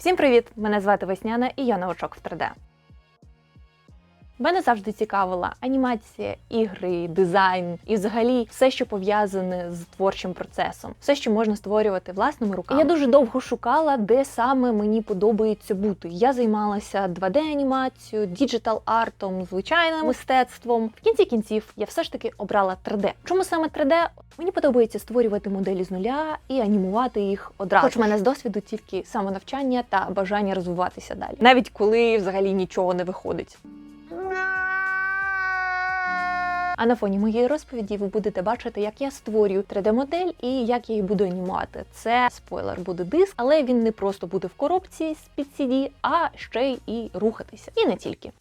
Всім привіт! Мене звати Весняна і я новачок в 3D. Мене завжди цікавила анімація, ігри, дизайн і взагалі все, що пов'язане з творчим процесом, все, що можна створювати власними руками. Я дуже довго шукала, де саме мені подобається бути. Я займалася 2D-анімацією, діджитал-артом, звичайним мистецтвом. В кінці кінців я все ж таки обрала 3D. Чому саме 3D? Мені подобається створювати моделі з нуля і анімувати їх одразу. Хоч в мене з досвіду тільки самонавчання та бажання розвиватися далі, навіть коли взагалі нічого не виходить. А на фоні моєї розповіді ви будете бачити, як я створюю 3D-модель і як я її буду анімувати. Це спойлер буде диск, але він не просто буде в коробці з під CD, а ще й і рухатися. І не тільки.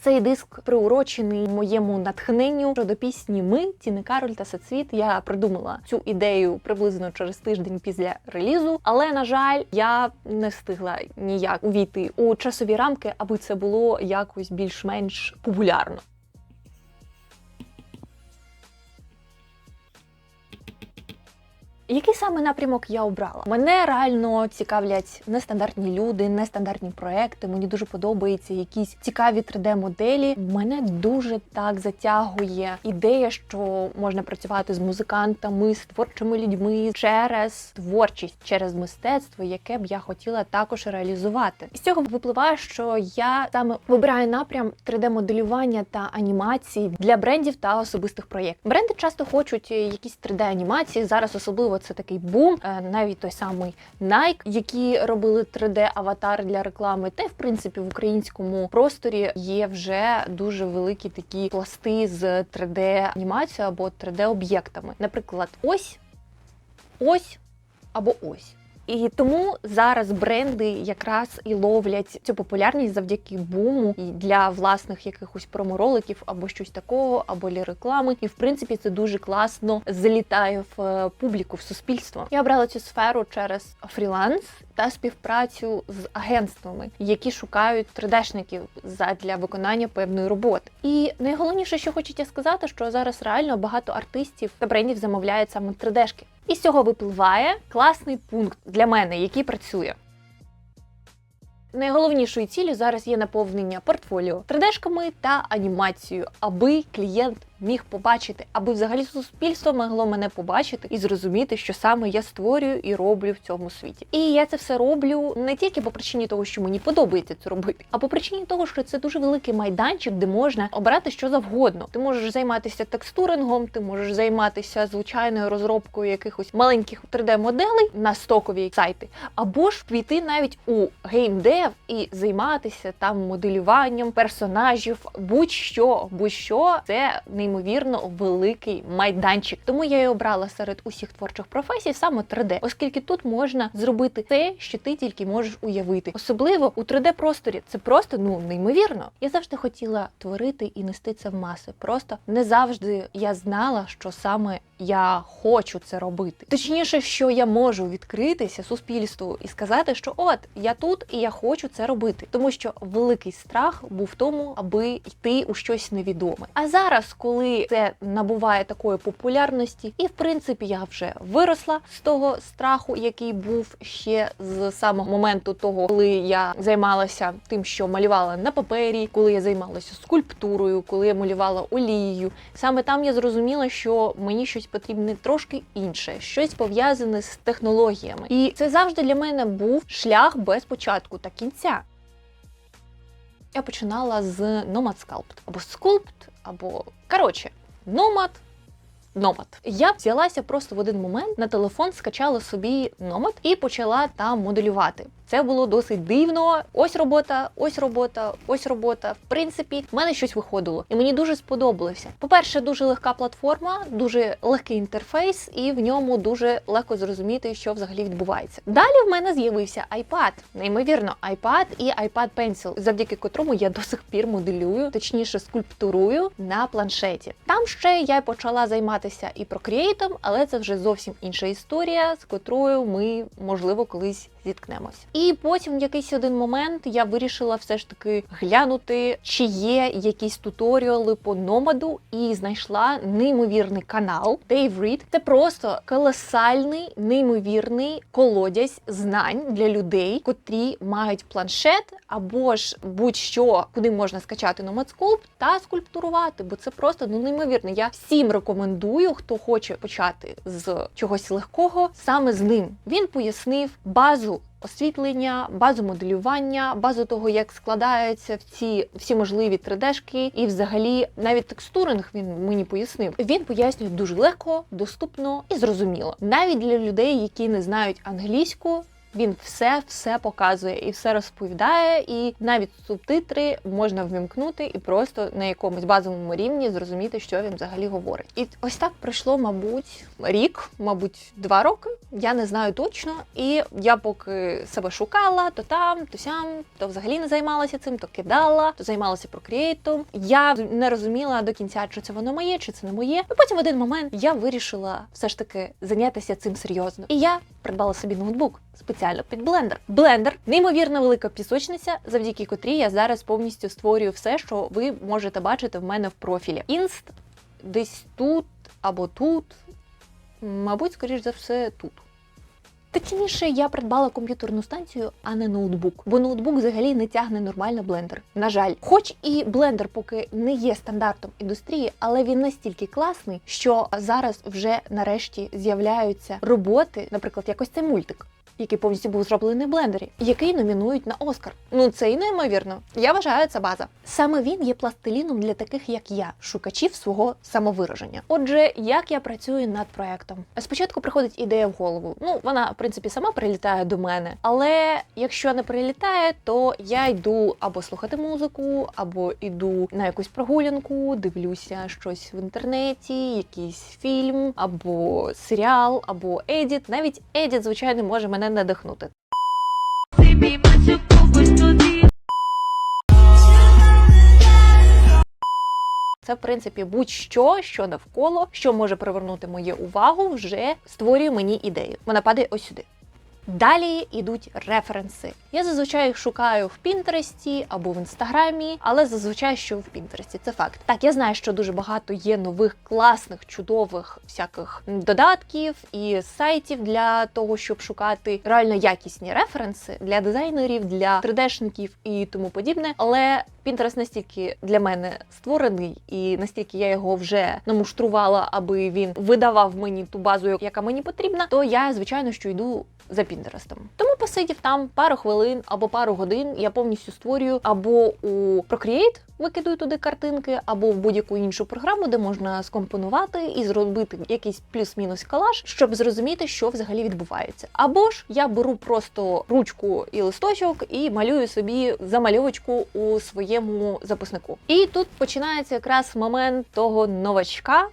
Цей диск приурочений моєму натхненню щодо пісні Ми Тіни Кароль та Сацвіт. Я придумала цю ідею приблизно через тиждень після релізу, але на жаль, я не встигла ніяк увійти у часові рамки, аби це було якось більш-менш популярно. Який саме напрямок я обрала? Мене реально цікавлять нестандартні люди, нестандартні проекти. Мені дуже подобаються якісь цікаві 3D-моделі. Мене дуже так затягує ідея, що можна працювати з музикантами, з творчими людьми через творчість, через мистецтво, яке б я хотіла також реалізувати. З цього випливає, що я саме вибираю напрям 3D-моделювання та анімації для брендів та особистих проєктів. Бренди часто хочуть якісь 3D-анімації. Зараз особливо це такий бум. Е, Навіть той самий Nike, які робили 3D-аватар для реклами, та в принципі в українському просторі є вже дуже великі такі пласти з 3D-анімацією або 3D-об'єктами. Наприклад, ось, ось або ось. І тому зараз бренди якраз і ловлять цю популярність завдяки буму для власних якихось промороликів або щось такого, або для реклами. І в принципі це дуже класно залітає в е, публіку, в суспільство. Я обрала цю сферу через фріланс та співпрацю з агентствами, які шукають 3D-шників для виконання певної роботи. І найголовніше, що хочеться сказати, що зараз реально багато артистів та брендів замовляють саме 3D-шки. І з цього випливає класний пункт для мене, який працює. Найголовнішою ціллю зараз є наповнення портфоліо 3D-шками та анімацією, аби клієнт міг побачити, аби взагалі суспільство могло мене побачити і зрозуміти, що саме я створюю і роблю в цьому світі. І я це все роблю не тільки по причині того, що мені подобається це робити, а по причині того, що це дуже великий майданчик, де можна обрати що завгодно. Ти можеш займатися текстурингом, ти можеш займатися звичайною розробкою якихось маленьких 3D-моделей на стокові сайти, або ж піти навіть у геймдев і займатися там моделюванням персонажів, будь-що, будь-що це не неймовірно великий майданчик. Тому я і обрала серед усіх творчих професій саме 3D, оскільки тут можна зробити те, що ти тільки можеш уявити. Особливо у 3D-просторі це просто ну неймовірно. Я завжди хотіла творити і нести це в маси. Просто не завжди я знала, що саме я хочу це робити. Точніше, що я можу відкритися суспільству і сказати, що от я тут і я хочу це робити, тому що великий страх був в тому, аби йти у щось невідоме. А зараз, коли це набуває такої популярності, і в принципі я вже виросла з того страху, який був ще з самого моменту того, коли я займалася тим, що малювала на папері, коли я займалася скульптурою, коли я малювала олією. Саме там я зрозуміла, що мені щось потрібне трошки інше, щось пов'язане з технологіями. І це завжди для мене був шлях без початку та кінця. Я починала з Nomad Sculpt або Sculpt, або коротше, Nomad Nomad. Я взялася просто в один момент на телефон, скачала собі Nomad і почала там моделювати. Це було досить дивно. Ось робота, ось робота, ось робота. В принципі, в мене щось виходило, і мені дуже сподобалося. По-перше, дуже легка платформа, дуже легкий інтерфейс, і в ньому дуже легко зрозуміти, що взагалі відбувається. Далі в мене з'явився iPad, неймовірно, iPad і iPad Pencil, завдяки котрому я до сих пір моделюю, точніше скульптурую на планшеті. Там ще я почала займатися і Procreate, але це вже зовсім інша історія, з котрою ми можливо колись зіткнемось. І потім в якийсь один момент я вирішила все ж таки глянути, чи є якісь туторіали по номаду, і знайшла неймовірний канал Dave Reed. Це просто колосальний, неймовірний колодязь знань для людей, котрі мають планшет або ж будь-що, куди можна скачати скульп та скульптурувати, бо це просто ну неймовірно. Я всім рекомендую, хто хоче почати з чогось легкого, саме з ним. Він пояснив базу. Освітлення, базу моделювання, базу того, як складаються в ці всі можливі 3D-шки, і взагалі навіть текстуринг він мені пояснив. Він пояснює дуже легко, доступно і зрозуміло. Навіть для людей, які не знають англійську. Він все все показує і все розповідає, і навіть субтитри можна ввімкнути і просто на якомусь базовому рівні зрозуміти, що він взагалі говорить. І ось так пройшло, мабуть, рік, мабуть, два роки. Я не знаю точно. І я поки себе шукала, то там, то сям, то взагалі не займалася цим, то кидала, то займалася прокреатом. Я не розуміла до кінця, чи це воно моє, чи це не моє. І потім в один момент я вирішила все ж таки зайнятися цим серйозно. І я придбала собі ноутбук спеціально під блендер. Блендер неймовірно велика пісочниця, завдяки котрій я зараз повністю створюю все, що ви можете бачити в мене в профілі. Інст десь тут або тут. Мабуть, скоріш за все, тут. Точніше, я придбала комп'ютерну станцію, а не ноутбук, бо ноутбук взагалі не тягне нормально блендер. На жаль, хоч і блендер поки не є стандартом індустрії, але він настільки класний, що зараз вже нарешті з'являються роботи, наприклад, якось цей мультик. Який повністю був зроблений в блендері, який номінують на Оскар. Ну це і неймовірно. Я вважаю це база. Саме він є пластиліном для таких, як я, шукачів свого самовираження. Отже, як я працюю над проектом? Спочатку приходить ідея в голову. Ну вона в принципі сама прилітає до мене. Але якщо не прилітає, то я йду або слухати музику, або йду на якусь прогулянку, дивлюся щось в інтернеті, якийсь фільм, або серіал, або едіт. Навіть едіт, звичайно, може мене надихнути. Це, в принципі, будь-що, що навколо, що може привернути мою увагу, вже створює мені ідею. Вона падає ось сюди. Далі йдуть референси. Я зазвичай їх шукаю в Пінтересті або в інстаграмі, але зазвичай що в Пінтересті. Це факт. Так, я знаю, що дуже багато є нових класних, чудових всяких додатків і сайтів для того, щоб шукати реально якісні референси для дизайнерів, для 3D-шників і тому подібне. Але Pinterest настільки для мене створений, і настільки я його вже намуштрувала, аби він видавав мені ту базу, яка мені потрібна, то я звичайно що йду за Пінтерестом. Тому посидів там пару хвилин або пару годин. Я повністю створюю або у Procreate викидаю туди картинки, або в будь-яку іншу програму, де можна скомпонувати і зробити якийсь плюс-мінус колаж, щоб зрозуміти, що взагалі відбувається. Або ж я беру просто ручку і листочок і малюю собі замальовочку у своєму записнику. І тут починається якраз момент того новачка,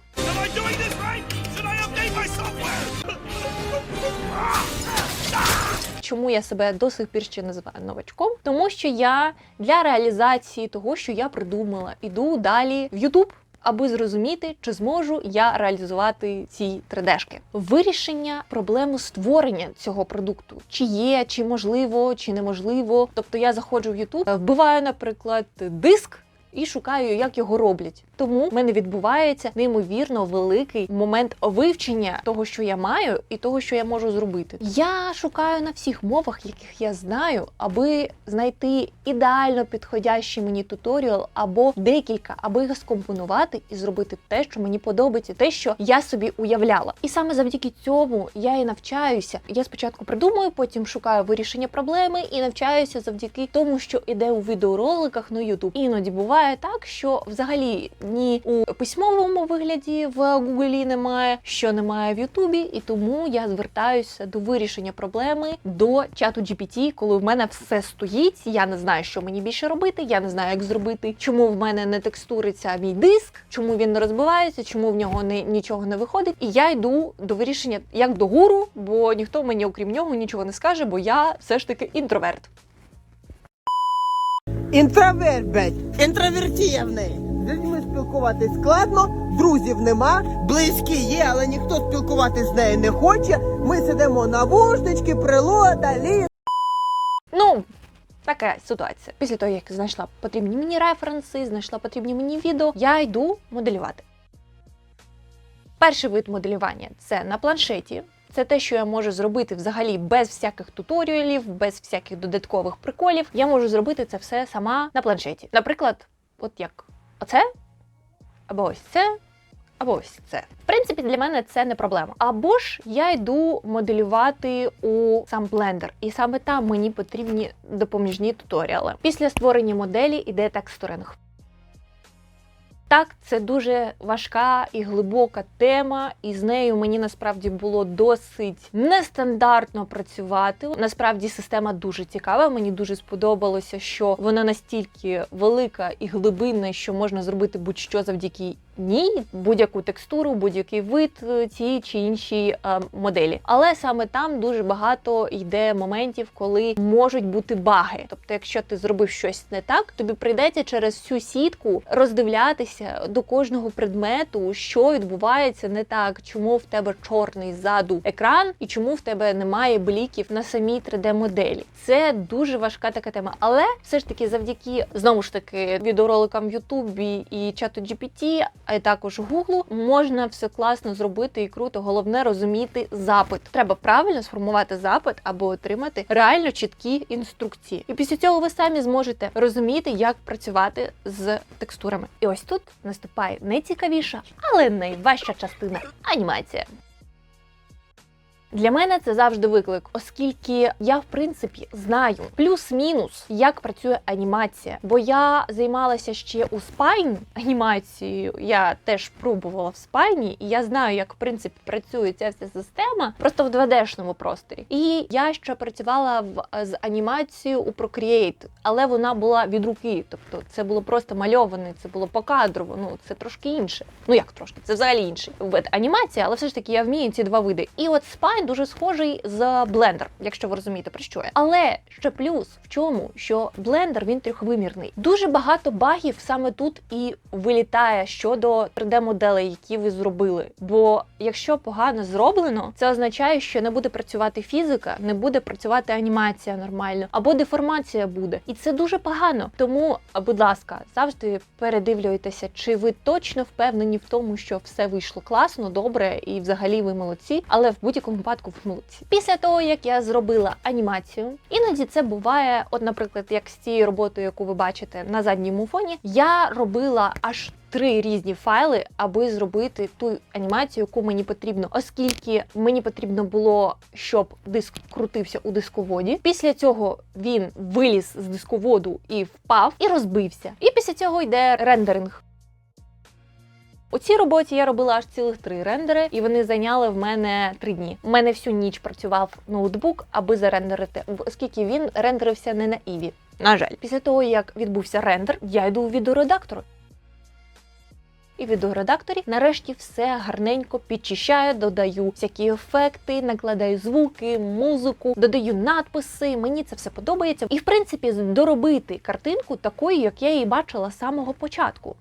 Чому я себе до сих пір ще називаю новачком? Тому що я для реалізації того, що я придумала, іду далі в YouTube. Аби зрозуміти, чи зможу я реалізувати ці 3D-шки. Вирішення проблеми створення цього продукту, чи є, чи можливо, чи неможливо. Тобто я заходжу в YouTube, вбиваю, наприклад, диск. І шукаю, як його роблять. Тому в мене відбувається неймовірно великий момент вивчення того, що я маю, і того, що я можу зробити. Я шукаю на всіх мовах, яких я знаю, аби знайти ідеально підходящий мені туторіал або декілька, аби їх скомпонувати і зробити те, що мені подобається, те, що я собі уявляла. І саме завдяки цьому я і навчаюся. Я спочатку придумую, потім шукаю вирішення проблеми і навчаюся завдяки тому, що іде у відеороликах на YouTube. Іноді буває так, що взагалі ні у письмовому вигляді в Гуглі немає, що немає в Ютубі, і тому я звертаюся до вирішення проблеми до чату GPT, коли в мене все стоїть. Я не знаю, що мені більше робити. Я не знаю, як зробити, чому в мене не текстуриться мій диск, чому він не розбивається, чому в нього не нічого не виходить. І я йду до вирішення як до гуру, бо ніхто мені, окрім нього, нічого не скаже, бо я все ж таки інтроверт. Інтроверт, блядь, інтровертівний. З людьми спілкуватись складно, друзів нема, близькі є, але ніхто спілкуватись з нею не хоче. Ми сидимо на вушнички, прилода, ліс. Така ситуація. Після того, як знайшла потрібні мені референси, знайшла потрібні мені відео, я йду моделювати. Перший вид моделювання це на планшеті. Це те, що я можу зробити взагалі без всяких туторіалів, без всяких додаткових приколів. Я можу зробити це все сама на планшеті. Наприклад, от як оце, або ось це, або ось це. В принципі, для мене це не проблема. Або ж я йду моделювати у сам блендер, і саме там мені потрібні допоміжні туторіали. Після створення моделі йде текстуринг. Так, це дуже важка і глибока тема, і з нею мені насправді було досить нестандартно працювати. Насправді система дуже цікава. Мені дуже сподобалося, що вона настільки велика і глибинна, що можна зробити будь-що завдяки ній, будь-яку текстуру, будь-який вид е, цієї чи іншій е, моделі. Але саме там дуже багато йде моментів, коли можуть бути баги. Тобто, якщо ти зробив щось не так, тобі прийдеться через всю сітку роздивлятися до кожного предмету, що відбувається не так, чому в тебе чорний ззаду екран, і чому в тебе немає бліків на самій 3D-моделі. Це дуже важка така тема. Але все ж таки, завдяки знову ж таки відеороликам в Ютубі і чату GPT, а також Гуглу, можна все класно зробити і круто. Головне розуміти запит. Треба правильно сформувати запит або отримати реально чіткі інструкції. І після цього ви самі зможете розуміти, як працювати з текстурами. І ось тут наступає найцікавіша, але найважча частина анімація. Для мене це завжди виклик, оскільки я в принципі знаю плюс-мінус, як працює анімація. Бо я займалася ще у спайн анімацією. Я теж пробувала в спайні, і я знаю, як в принципі працює ця вся система, просто в 2D-шному просторі. І я ще працювала в з анімацією у Procreate, але вона була від руки. Тобто це було просто мальоване, це було покадрово. Ну це трошки інше. Ну як трошки, це взагалі інший вид анімації, але все ж таки я вмію ці два види. І от спайн дуже схожий з Blender, якщо ви розумієте про що я. Але ще плюс в чому, що Blender він трьохвимірний. Дуже багато багів саме тут і вилітає щодо 3D-моделей, які ви зробили. Бо якщо погано зроблено, це означає, що не буде працювати фізика, не буде працювати анімація нормально, або деформація буде. І це дуже погано. Тому, будь ласка, завжди передивлюйтеся, чи ви точно впевнені в тому, що все вийшло класно, добре, і взагалі ви молодці. Але в будь-якому випадку ви. Після того, як я зробила анімацію, іноді це буває, от, наприклад, як з цією роботою, яку ви бачите на задньому фоні, я робила аж. Три різні файли, аби зробити ту анімацію, яку мені потрібно, оскільки мені потрібно було, щоб диск крутився у дисководі. Після цього він виліз з дисководу і впав, і розбився. І після цього йде рендеринг. У цій роботі я робила аж цілих три рендери, і вони зайняли в мене три дні. У мене всю ніч працював ноутбук, аби зарендерити, оскільки він рендерився не на Іві. На жаль, після того як відбувся рендер, я йду у відеоредактор. І в відеоредакторі нарешті все гарненько підчищаю, додаю всякі ефекти, накладаю звуки, музику, додаю надписи. Мені це все подобається. І в принципі доробити картинку такою, як я її бачила з самого початку.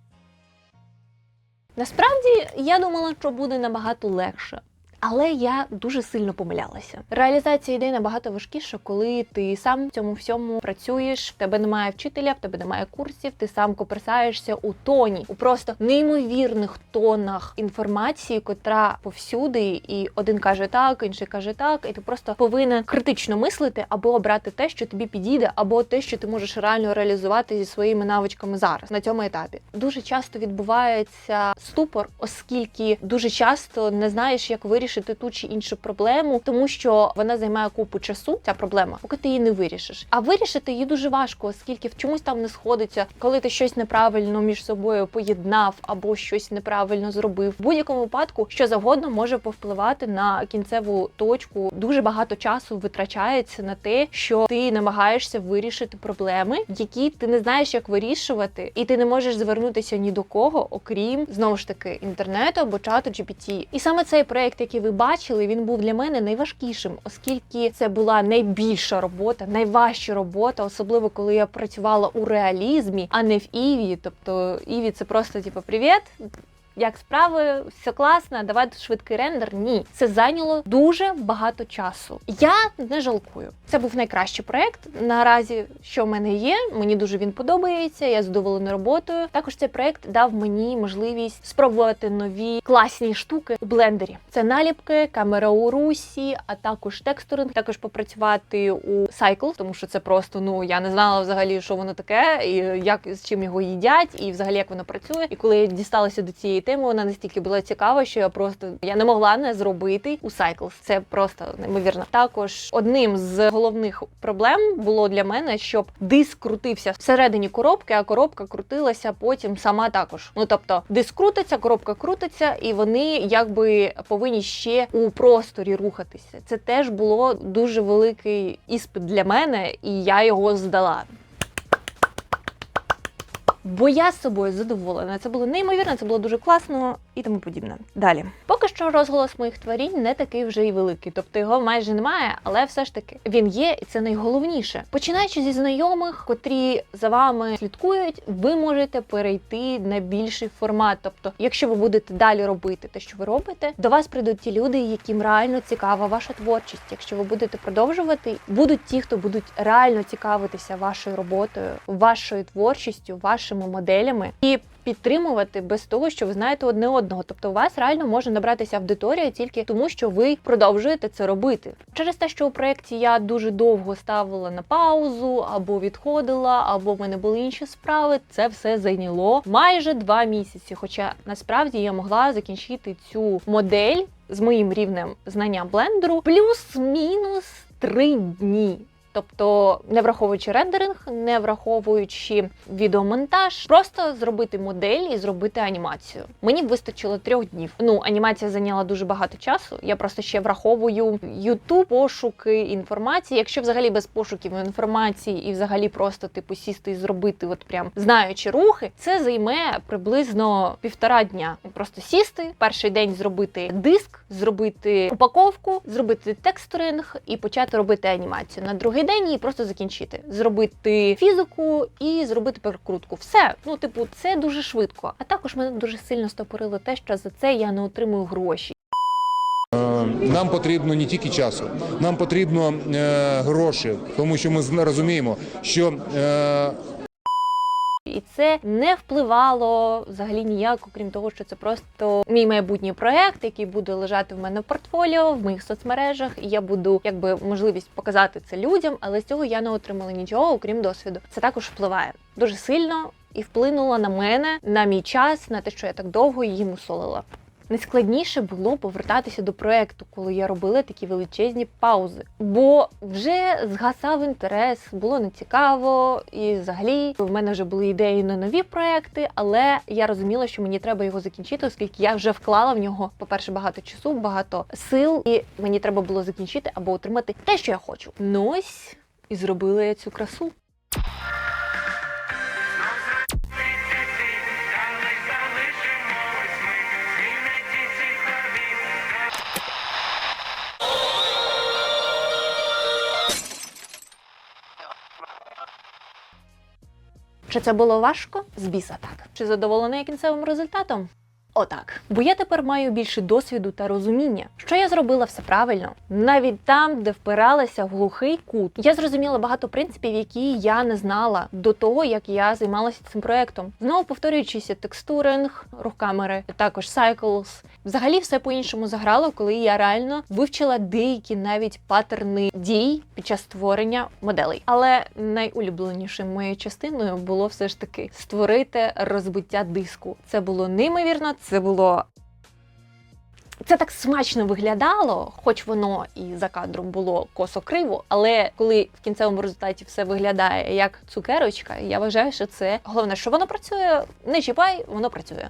Насправді я думала, що буде набагато легше. Але я дуже сильно помилялася. Реалізація ідей набагато важкіша, коли ти сам в цьому всьому працюєш, в тебе немає вчителя, в тебе немає курсів, ти сам коперсаєшся у тоні, у просто неймовірних тонах інформації, котра повсюди, і один каже так, інший каже так, і ти просто повинен критично мислити або обрати те, що тобі підійде, або те, що ти можеш реально реалізувати зі своїми навичками зараз на цьому етапі. Дуже часто відбувається ступор, оскільки дуже часто не знаєш, як вирішити ту чи іншу проблему, тому що вона займає купу часу. Ця проблема, поки ти її не вирішиш. А вирішити її дуже важко, оскільки в чомусь там не сходиться, коли ти щось неправильно між собою поєднав або щось неправильно зробив. В будь-якому випадку що завгодно може повпливати на кінцеву точку. Дуже багато часу витрачається на те, що ти намагаєшся вирішити проблеми, які ти не знаєш, як вирішувати, і ти не можеш звернутися ні до кого, окрім знову ж таки інтернету або чату GPT. І саме цей проект, який ви бачили, він був для мене найважкішим, оскільки це була найбільша робота, найважча робота, особливо коли я працювала у реалізмі, а не в Іві. Тобто Іві це просто типу привіт. Як справи, все класно, давайте швидкий рендер. Ні, це зайняло дуже багато часу. Я не жалкую. Це був найкращий проект наразі, що в мене є. Мені дуже він подобається. Я задоволена роботою. Також цей проект дав мені можливість спробувати нові класні штуки у блендері. Це наліпки, камера у русі, а також текстуринг. Також попрацювати у Cycle, тому що це просто ну я не знала взагалі, що воно таке, і як з чим його їдять, і взагалі як воно працює. І коли я дісталася до цієї теми, вона настільки була цікава, що я просто я не могла не зробити у Cycles. Це просто неймовірно. Також одним з головних проблем було для мене, щоб диск крутився всередині коробки, а коробка крутилася потім сама також. Ну тобто, диск крутиться, коробка крутиться, і вони якби повинні ще у просторі рухатися. Це теж було дуже великий іспит для мене, і я його здала. Бо я з собою задоволена. Це було неймовірно, це було дуже класно і тому подібне. Далі, поки що розголос моїх творінь не такий вже й великий, тобто його майже немає, але все ж таки він є, і це найголовніше. Починаючи зі знайомих, котрі за вами слідкують, ви можете перейти на більший формат. Тобто, якщо ви будете далі робити те, що ви робите, до вас прийдуть ті люди, яким реально цікава ваша творчість. Якщо ви будете продовжувати, будуть ті, хто будуть реально цікавитися вашою роботою, вашою творчістю, вашими моделями і підтримувати без того, що ви знаєте одне одного. Тобто, у вас реально може набратися аудиторія тільки тому, що ви продовжуєте це робити. Через те, що у проєкті я дуже довго ставила на паузу, або відходила, або в мене були інші справи. Це все зайняло майже два місяці. Хоча насправді я могла закінчити цю модель з моїм рівнем знання блендеру плюс-мінус три дні. Тобто, не враховуючи рендеринг, не враховуючи відеомонтаж, просто зробити модель і зробити анімацію. Мені б вистачило трьох днів. Ну, анімація зайняла дуже багато часу. Я просто ще враховую YouTube, пошуки інформації. Якщо взагалі без пошуків інформації і взагалі просто типу сісти і зробити, от прям знаючи рухи, це займе приблизно півтора дня. Просто сісти, перший день зробити диск, зробити упаковку, зробити текстуринг і почати робити анімацію. На другий день і просто закінчити, зробити фізику і зробити перекрутку. Все, ну типу, це дуже швидко. А також мене дуже сильно стопорило те, що за це я не отримую гроші. Нам потрібно не тільки часу, нам потрібно е, гроші, тому що ми розуміємо, що е, І це не впливало взагалі ніяк, окрім того, що це просто мій майбутній проект, який буде лежати в мене в портфоліо, в моїх соцмережах, і я буду якби можливість показати це людям, але з цього я не отримала нічого, окрім досвіду. Це також впливає дуже сильно і вплинуло на мене, на мій час, на те, що я так довго її мусолила. Найскладніше було повертатися до проекту, коли я робила такі величезні паузи, бо вже згасав інтерес, було нецікаво, і взагалі в мене вже були ідеї на нові проекти, але я розуміла, що мені треба його закінчити, оскільки я вже вклала в нього, по-перше, багато часу, багато сил, і мені треба було закінчити або отримати те, що я хочу. Ну ось і зробила я цю красу. Чи це було важко? З біса так. Чи задоволений кінцевим результатом? Отак. Бо я тепер маю більше досвіду та розуміння, що я зробила все правильно, навіть там, де впиралася в глухий кут. Я зрозуміла багато принципів, які я не знала до того, як я займалася цим проектом. Знову повторюючися, текстуринг, рух камери, також cycles. Взагалі все по-іншому заграло, коли я реально вивчила деякі навіть паттерни дій під час створення моделей. Але найулюбленішою моєю частиною було все ж таки створити розбиття диску. Це було неймовірно, це було. Це так смачно виглядало, хоч воно і за кадром було косо криво, але коли в кінцевому результаті все виглядає як цукерочка, я вважаю, що це головне, що воно працює. Не чіпай, воно працює.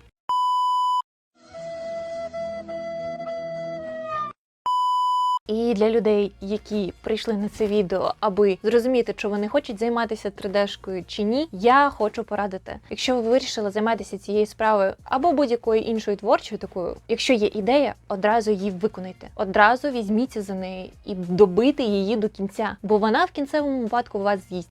І для людей, які прийшли на це відео, аби зрозуміти, чи вони хочуть займатися 3D-шкою чи ні, я хочу порадити. Якщо ви вирішили займатися цією справою або будь-якою іншою творчою такою, якщо є ідея, одразу її виконайте. Одразу візьміться за неї і добити її до кінця, бо вона в кінцевому випадку вас з'їсть.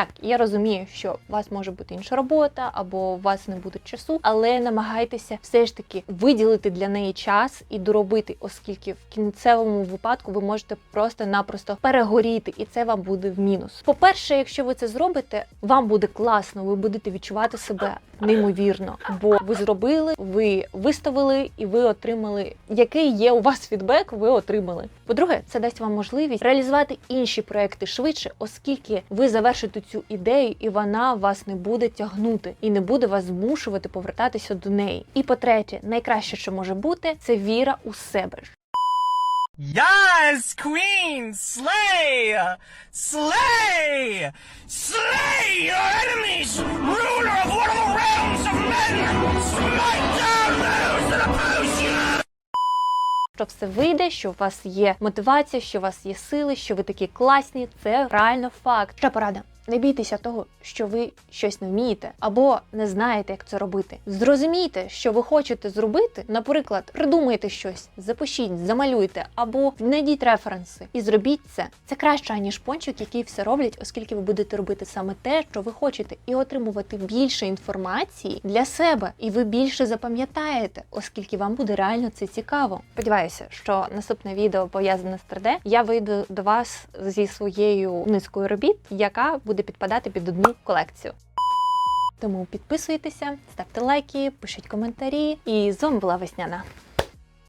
Так, я розумію, що у вас може бути інша робота, або у вас не буде часу, але намагайтеся все ж таки виділити для неї час і доробити, оскільки в кінцевому випадку ви можете просто-напросто перегоріти, і це вам буде в мінус. По-перше, якщо ви це зробите, вам буде класно, ви будете відчувати себе неймовірно, бо ви зробили, ви виставили і ви отримали, який є у вас фідбек, ви отримали. По-друге, це дасть вам можливість реалізувати інші проекти швидше, оскільки ви завершите цю ідею, і вона вас не буде тягнути і не буде вас змушувати повертатися до неї. І по-третє, найкраще, що може бути, це віра у себе. Yes, Queen, slay! Slay! Slay your enemies, ruler of one of the realms of men. Smite down those that oppose you. Що все вийде, що у вас є мотивація, що у вас є сили, що ви такі класні, це реально факт. Ще порада. Не бійтеся того, що ви щось не вмієте або не знаєте, як це робити. Зрозумійте, що ви хочете зробити. Наприклад, придумайте щось, запишіть, замалюйте або знайдіть референси і зробіть це. Це краще аніж пончик, який все роблять, оскільки ви будете робити саме те, що ви хочете, і отримувати більше інформації для себе, і ви більше запам'ятаєте, оскільки вам буде реально це цікаво. Сподіваюся, що наступне відео пов'язане з 3D, я вийду до вас зі своєю низкою робіт, яка буде підпадати під одну колекцію. Тому підписуйтеся, ставте лайки, пишіть коментарі. І з вами була Весняна.